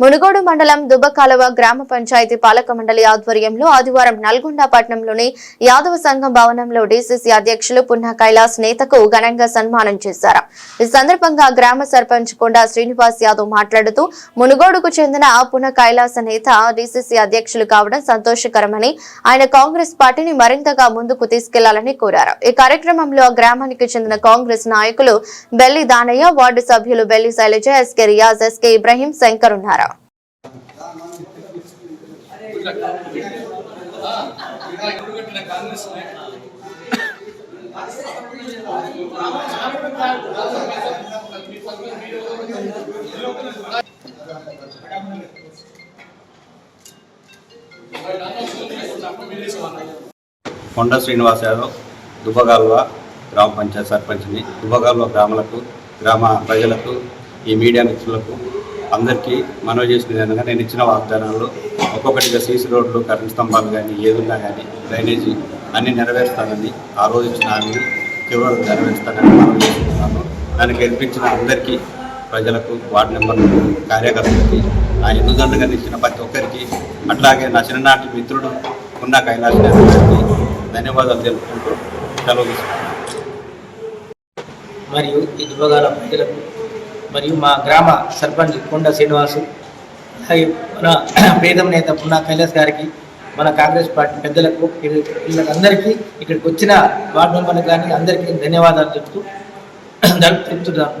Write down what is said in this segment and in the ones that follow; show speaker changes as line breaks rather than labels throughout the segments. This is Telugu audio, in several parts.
మునుగోడు మండలం దుబ్బకాలవ గ్రామ పంచాయతీ పాలక మండలి ఆధ్వర్యంలో ఆదివారం నల్గొండ పట్టణంలోని యాదవ సంఘం భవనంలో డీసీసీ అధ్యక్షులు పున్నా కైలాస్ నేతకు ఘనంగా సన్మానం చేశారు. ఈ సందర్భంగా గ్రామ సర్పంచ్ కొండా శ్రీనివాస్ యాదవ్ మాట్లాడుతూ మునుగోడుకు చెందిన పున్న కైలాస నేత డీసీసీ అధ్యక్షులు కావడం సంతోషకరమని ఆయన కాంగ్రెస్ పార్టీని మరింతగా ముందుకు తీసుకెళ్ళాలని కోరారు. ఈ కార్యక్రమంలో ఆ గ్రామానికి చెందిన కాంగ్రెస్ నాయకులు బెల్లి దానయ్య వార్డు సభ్యులు బెల్లి శైలజ ఎస్కే రియాజ్ ఎస్కే ఇబ్రహీం శంకర్ ఉన్నారు.
కొండ శ్రీనివాస్ యాదవ్ దుబ్బగాల్వ గ్రామ పంచాయత్ సర్పంచ్ని దుబ్బగాల్వ గ్రామాలకు గ్రామ ప్రజలకు ఈ మీడియా మిత్రులకు అందరికీ మనవి చేసుకునే విధంగా నేను ఇచ్చిన వాగ్దానాలు ఒక్కొక్కటిగా సీసీ రోడ్లు కరెంట్ స్తంభాలు కానీ ఏదున్నా కానీ డ్రైనేజీ అన్నీ నెరవేరుస్తానని ఆ రోజు ఇచ్చిన హామీని చివరికి నెరవేరుస్తానని మనం చేస్తున్నాను దాన్ని గెలిపించిన అందరికీ ప్రజలకు వార్డు నెంబర్ కార్యకర్తలకి ఆ ఎన్నుదండగా ఇచ్చిన ప్రతి ఒక్కరికి అట్లాగే నా చిన్ననాటి మిత్రుడు ఉన్న కైలాస గారికి ధన్యవాదాలు తెలుపుకుంటూ సెలవు
మరియు ఈ దుర్భగాల ప్రజలకు మరియు మా గ్రామ సర్పంచ్ కొండ శ్రీనివాసు అలాగే మన ప్రీతం నేత పున్నా కైలాస్ గారికి మన కాంగ్రెస్ పార్టీ పెద్దలకు వీళ్ళ- వీళ్ళకందరికీ ఇక్కడికి వచ్చిన వార్డు మెంబర్లకు కానీ అందరికీ ధన్యవాదాలు చెప్తూ దల్- చెప్తున్నాను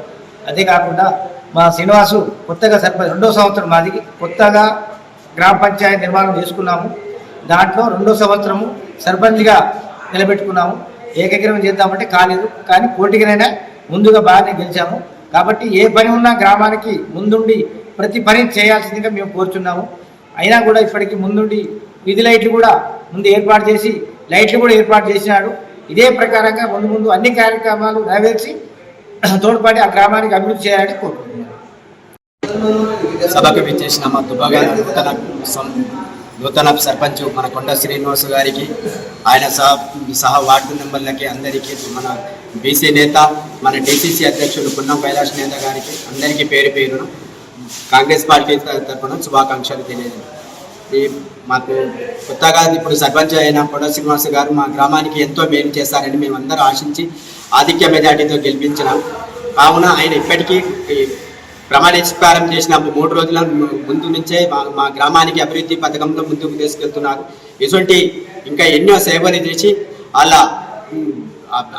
అదే కాకుండా మా శ్రీనివాసు కొత్తగా సర్పంచ్ రెండో సంవత్సరం మాది కొత్తగా గ్రామ పంచాయతీ నిర్మాణం చేసుకున్నాము. దాంట్లో రెండో సంవత్సరము సర్పంచ్గా నిలబెట్టుకున్నాము. ఏకగ్రహం చేద్దామంటే కాలేదు కానీ పోటీగానైనా ముందుగా బాగానే గెలిచాము. కాబట్టి ఏ పని ఉన్నా గ్రామానికి ముందుండి ప్రతి పని చేయాల్సిందిగా మేము కోరుచున్నాము. అయినా కూడా ఇప్పటికి ముందుండి వీధి లైట్లు కూడా ముందు ఏర్పాటు చేసి లైట్లు కూడా ఏర్పాటు చేసినాడు. ఇదే ప్రకారంగా ముందు ముందు అన్ని కార్యక్రమాలు నెరవేర్చి తోడ్పడి ఆ గ్రామానికి అభివృద్ధి చేయాలని కోరుకుంటున్నాను
సభకు విచ్చేసిన మా దుబ్బగా నూతన నూతన సర్పంచ్ మన కొండ శ్రీనివాస్ గారికి ఆయన సహా సహా వార్డు మెంబర్లకి అందరికీ మన బీసీ నేత మన డిసిసి అధ్యక్షుడు పున్నం కైలాష్ నేత గారికి అందరికీ పేరు పేరును కాంగ్రెస్ పార్టీ తరఫున శుభాకాంక్షలు తెలియజేయండి. ఈ మాకు కొత్తగా ఇప్పుడు సర్పంచ్ అయిన పొడవ శ్రీనివాస్ గారు మా గ్రామానికి ఎంతో మేలు చేస్తారని మేమందరూ ఆశించి ఆధిక్య మెజార్టీతో గెలిపించినాం. కావున ఆయన ఇప్పటికీ ప్రమాణ చేసిన మూడు రోజుల ముందు నుంచే మా మా గ్రామానికి అభివృద్ధి పథకంలో ముందుకు తీసుకెళ్తున్నారు. ఇటువంటి ఇంకా ఎన్నో సేవలు చేసి అలా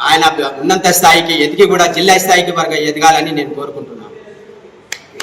ఆయన ఉన్నంత స్థాయికి ఎదిగి కూడా జిల్లా స్థాయికి వరకు ఎదగాలని నేను కోరుకుంటున్నాను.